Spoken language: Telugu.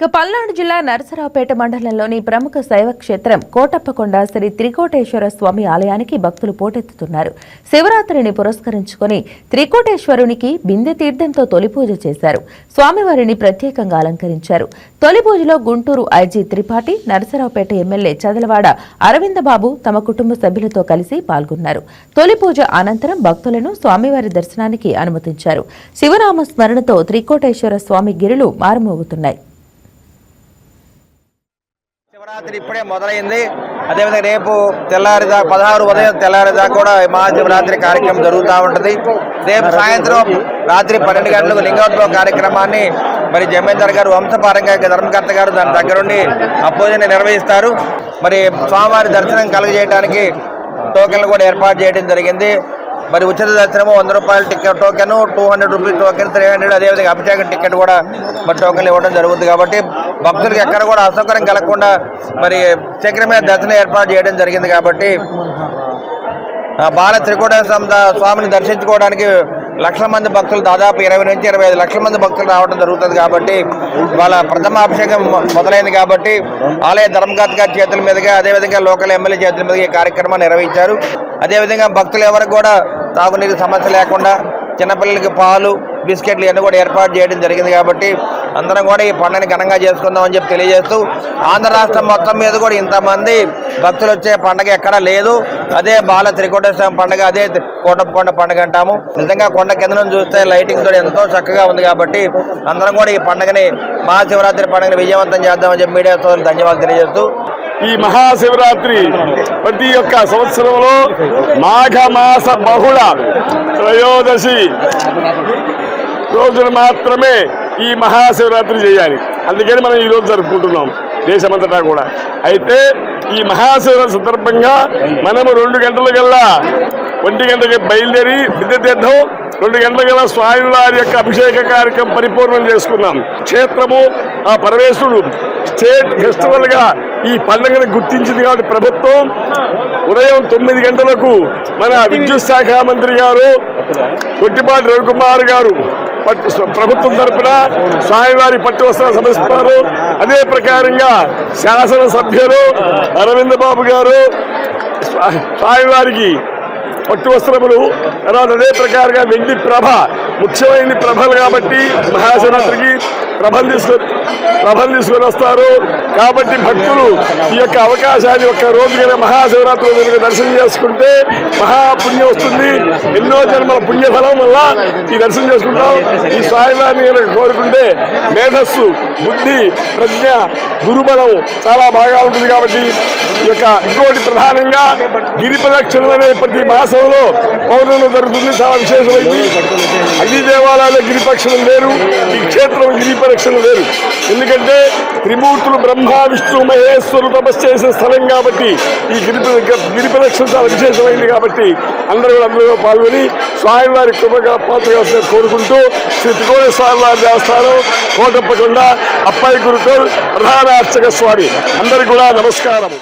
ఇక పల్నాడు జిల్లా నరసరావుపేట మండలంలోని ప్రముఖ శైవ క్షేత్రం కోటప్పకొండ శ్రీ త్రికోటేశ్వర స్వామి ఆలయానికి భక్తులు పోటెత్తుతున్నారు. శివరాత్రిని పురస్కరించుకొని త్రికోటేశ్వరునికి బిందె తీర్థంతో తొలి పూజ చేశారు. స్వామివారిని ప్రత్యేకంగా అలంకరించారు. తొలి పూజలో గుంటూరు ఐజీ త్రిపాఠి నరసరావుపేట ఎమ్మెల్యే చదలవాడ అరవిందబాబు తమ కుటుంబ సభ్యులతో కలిసి పాల్గొన్నారు. తొలి పూజ అనంతరం భక్తులను స్వామివారి దర్శనానికి అనుమతించారు. శివనామ స్మరణతో త్రికోటేశ్వర స్వామి గిరులు మారుమోగుతున్నాయి. శివరాత్రి ఇప్పుడే మొదలైంది. అదేవిధంగా రేపు తెల్లారిదా పదహారు ఉదయం తెల్లారిదాకా కూడా మహాశివరాత్రి కార్యక్రమం జరుగుతూ ఉంటుంది. రేపు సాయంత్రం రాత్రి పన్నెండు గంటలకు లింగోద్భవ కార్యక్రమాన్ని మరి జమేందర్ గారు వంశపారంగా ధర్మకర్త గారు దాని దగ్గరుండి ఆ పూజని నిర్వహిస్తారు. మరి స్వామివారి దర్శనం కలుగజేయడానికి టోకెన్లు కూడా ఏర్పాటు చేయడం జరిగింది. మరి ఉచిత దర్శనము వంద రూపాయల ticket token two hundred rupees token three hundred అదేవిధంగా అభిషేకం టికెట్ కూడా మరి టోకెన్లు ఇవ్వడం జరుగుతుంది. కాబట్టి భక్తులకు ఎక్కడ కూడా అసౌకర్యం కలగకుండా మరి శీఘ్రమే దర్శనం ఏర్పాటు చేయడం జరిగింది కాబట్టి బాల త్రికోట స్వామిని దర్శించుకోవడానికి లక్షల మంది భక్తులు దాదాపు ఇరవై నుంచి ఇరవై ఐదు లక్షల మంది భక్తులు రావడం జరుగుతుంది కాబట్టి వాళ్ళ ప్రథమాభిషేకం మొదలైంది కాబట్టి ఆలయ ధర్మకర్త గారి చేతుల మీదుగా అదేవిధంగా లోకల్ ఎమ్మెల్యే చేతుల మీదుగా ఈ కార్యక్రమాన్ని నిర్వహించారు. అదేవిధంగా భక్తులు ఎవరికి కూడా తాగునీరు సమస్య లేకుండా చిన్నపిల్లలకి పాలు బిస్కెట్లు ఇవన్నీ కూడా ఏర్పాటు చేయడం జరిగింది కాబట్టి అందరం కూడా ఈ పండుగని ఘనంగా చేసుకుందామని చెప్పి తెలియజేస్తూ ఆంధ్ర రాష్ట్రం మొత్తం మీద కూడా ఇంతమంది భక్తులు వచ్చే పండుగ ఎక్కడా లేదు. అదే బాల త్రికోటేశ్వరం పండుగ అదే కోటప్పకొండ పండుగ అంటాము. నిజంగా కొండ కింద నుంచి చూస్తే లైటింగ్ తోటి ఎంతో చక్కగా ఉంది కాబట్టి అందరం కూడా ఈ పండుగని మహాశివరాత్రి పండుగని విజయవంతం చేద్దామని చెప్పి మీడియా సోదరులు ధన్యవాదాలు తెలియజేస్తూ ఈ మహాశివరాత్రి ప్రతి ఒక్క సంవత్సరంలో మాఘమాస బహుళ త్రయోదశి రోజున మాత్రమే ఈ మహాశివరాత్రి చేయాలి. అందుకని మనం ఈరోజు జరుపుకుంటున్నాం దేశమంతటా కూడా. అయితే ఈ మహాశివరాత్రి సందర్భంగా మనము రెండు గంటల కల్లా ఒంటి గంటకి బయలుదేరి విద్య తీర్థం రెండు గంటల గల స్వామివారి యొక్క అభిషేక కార్యక్రమం పరిపూర్ణం చేసుకున్నాం. క్షేత్రము ఆ పరమేశ్వరుడు స్టేట్ ఫెస్టివల్గా ఈ పండుగను గుర్తించింది కాబట్టి ప్రభుత్వం ఉదయం తొమ్మిది గంటలకు మన విద్యుత్ శాఖ మంత్రి గారు కొట్టిపాటి రవికుమార్ గారు ప్రభుత్వం తరపున స్వామివారి పట్టు వస్త్రాలు సమర్పిస్తున్నారు అదే ప్రకారంగా శాసనసభ్యులు అరవింద్ బాబు గారు స్వామివారికి పట్టు వస్త్రములు. తర్వాత అదే ప్రకారంగా వెండి ప్రభ. ముఖ్యమైన ప్రభలు కాబట్టి మహాశివరాత్రికి ప్రభలు తీసుకొని ప్రభలు తీసుకొని వస్తారు. కాబట్టి భక్తులు ఈ యొక్క అవకాశాన్ని ఒక్క రోజు మహాశివరాత్రి రోజు దర్శనం చేసుకుంటే మహాపుణ్యం వస్తుంది. ఎన్నో జన్మల పుణ్యఫలం వల్ల ఈ దర్శనం చేసుకుంటాం. ఈ స్వామివారిని కోరుకుంటే మేధస్సు బుద్ధి ప్రజ్ఞ గురుబలం చాలా బాగా ఉంటుంది కాబట్టి ఈ యొక్క ఇంకోటి ప్రధానంగా గిరి ప్రదక్షిణలు అనే ప్రతి మాసంలో పౌర్ణమి జరుగుతుంది. చాలా విశేషమైంది. అన్ని దేవాలయాల్లో గిరి లేరు ఈ క్షేత్రం గిరి ప్రదక్షిణం వేరు. ఎందుకంటే త్రిమూర్తులు బ్రహ్మ విష్ణు మహేశ్వరు తపస్సు చేసిన స్థలం కాబట్టి ఈ గిరి గిరి ప్రదక్షిణ చాలా విశేషమైంది కాబట్టి అందరూ కూడా అందులో పాల్గొని స్వామివారి కృపగా పాత్రగా కోరుకుంటూ శ్రీ త్రికోణ స్వామివారి దేవస్థానం కోటప్పకొండ అప్పాయి గురుకుల్ ప్రధాన అర్చక స్వామి. అందరికీ కూడా నమస్కారం